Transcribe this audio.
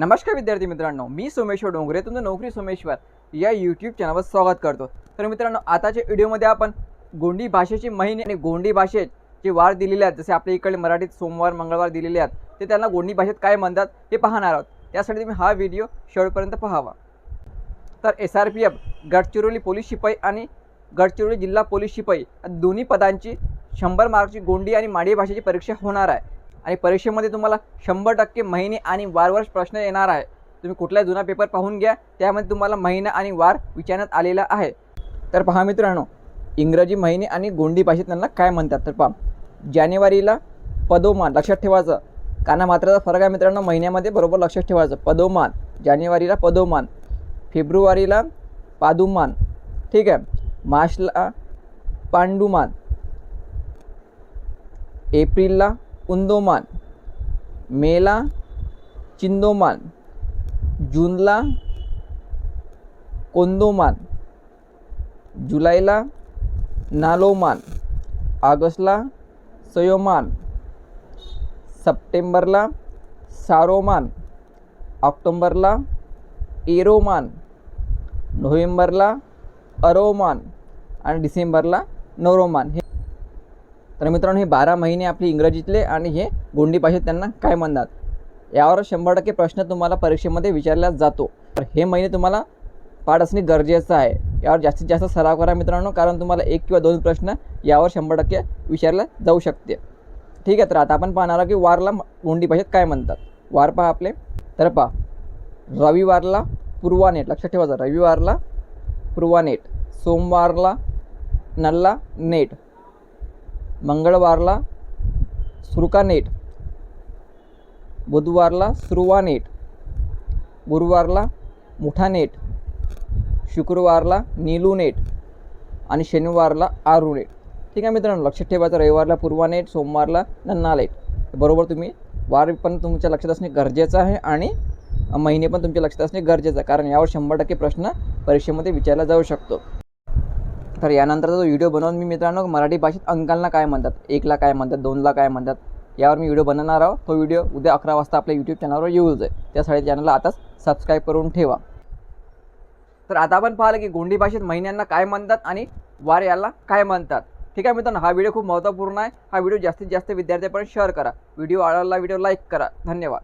नमस्कार विद्यार्थी मित्रांनो मी सोमेश्वर डोंगरे तुमचं नोकरी सोमेश्वर या यूट्यूब चॅनलवर स्वागत करतो. तर मित्रांनो आताच्या व्हिडिओमध्ये आपण गोंडी भाषेची महिने आणि गोंडी भाषेत जे वार दिलेले आहेत जसे आपल्या इकडे मराठीत सोमवार मंगळवार दिलेले आहेत. ते त्यांना गोंडी भाषेत काय म्हणतात हे पाहणार आहोत. त्यासाठी तुम्ही हा व्हिडिओ शेवटपर्यंत पाहावा. तर S R P F Gadchiroli police शिपाई आणि गडचिरोली जिल्हा पोलीस शिपाई दोन्ही पदांची शंभर मार्कची गोंडी आणि माडी भाषेची परीक्षा होणार आहे. आणि परीक्षेमध्ये तुम्हाला शंभर टक्के महिने आणि वारवर प्रश्न येणार आहे. तुम्ही कुठला जुना पेपर पाहून घ्या त्यामध्ये तुम्हाला महिना आणि वार विचारण्यात आलेला आहे. तर पहा मित्रांनो इंग्रजी महिने आणि गोंडी भाषेत त्यांना काय म्हणतात तर पहा जानेवारीला पदोमान लक्षात ठेवायचं. कानामात्राचा फरक आहे मित्रांनो महिन्यामध्ये बरोबर लक्षात ठेवायचं. पदोमान जानेवारीला पदोमान फेब्रुवारीला पादुमान ठीक आहे. मार्चला पांडुमान एप्रिलला उंदोमान मेला चिंदोमान जूनला कोंदोमान जुलैला नालोमान ऑगस्टला सयोमान सप्टेंबरला सारोमान ऑक्टोंबरला एरोमान नोव्हेंबरला अरोमान आणि डिसेंबरला नोरोमान. हे तर मित्रांनो हे बारा महिने आपली इंग्रजीतले आणि हे गोंडी भाषेत त्यांना काय म्हणतात? यावर शंभर टक्के प्रश्न तुम्हाला परीक्षेमध्ये विचारला जातो. तर हे महिने तुम्हाला पाठ असणे गरजेचं आहे. यावर जास्तीत जास्त सराव करा मित्रांनो कारण तुम्हाला एक किंवा दोन प्रश्न यावर शंभर टक्के विचारला जाऊ शकते. ठीक आहे तर आता आपण पाहणार आहोत की वारला गोंडी भाषेत काय म्हणतात. वार पहा आपले. तर पहा. रविवारला पूर्वानेट. लक्षात ठेवायचं रविवारला पूर्वानेट. सोमवारला नल्ला नेट. मंगळवारला सुरकानेट बुधवारला सुरुवा नेट गुरुवारला मुठा नेट शुक्रवारला नीलू नेट आणि शनिवारला आरू नेट ठीक आहे मित्रांनो लक्षात ठेवायचं रविवारला पूर्वा नेट सोमवारला नन्ना नेट बरोबर तुम्ही वार पण तुमच्या लक्षात असणे गरजेचं आहे आणि महिने पण तुमच्या लक्षात असणे गरजेचं आहे. कारण यावर शंभर टक्के प्रश्न परीक्षेमध्ये विचारला जाऊ शकतो. तर यानंतरचा जो व्हिडिओ बनवून मी मित्रांनो मराठी भाषेत अंकांना काय म्हणतात एकला काय म्हणतात दोनला काय म्हणतात यावर मी व्हिडिओ बनवणार आहोत. तो व्हिडिओ उद्या अकरा वाजता आपल्या यूट्यूब चॅनलवर येऊ जाईल त्यासाठी चॅनलला आताच सबस्क्राईब करून ठेवा. तर आता आपण पाहिलं की गोंडी भाषेत महिन्यांना काय म्हणतात आणि वार याला काय म्हणतात. ठीक आहे मित्रांनो हा व्हिडिओ खूप महत्त्वपूर्ण आहे. हा व्हिडिओ जास्तीत जास्त विद्यार्थ्यांपर्यंत शेअर करा. व्हिडिओ आवडला व्हिडिओ लाईक करा. धन्यवाद.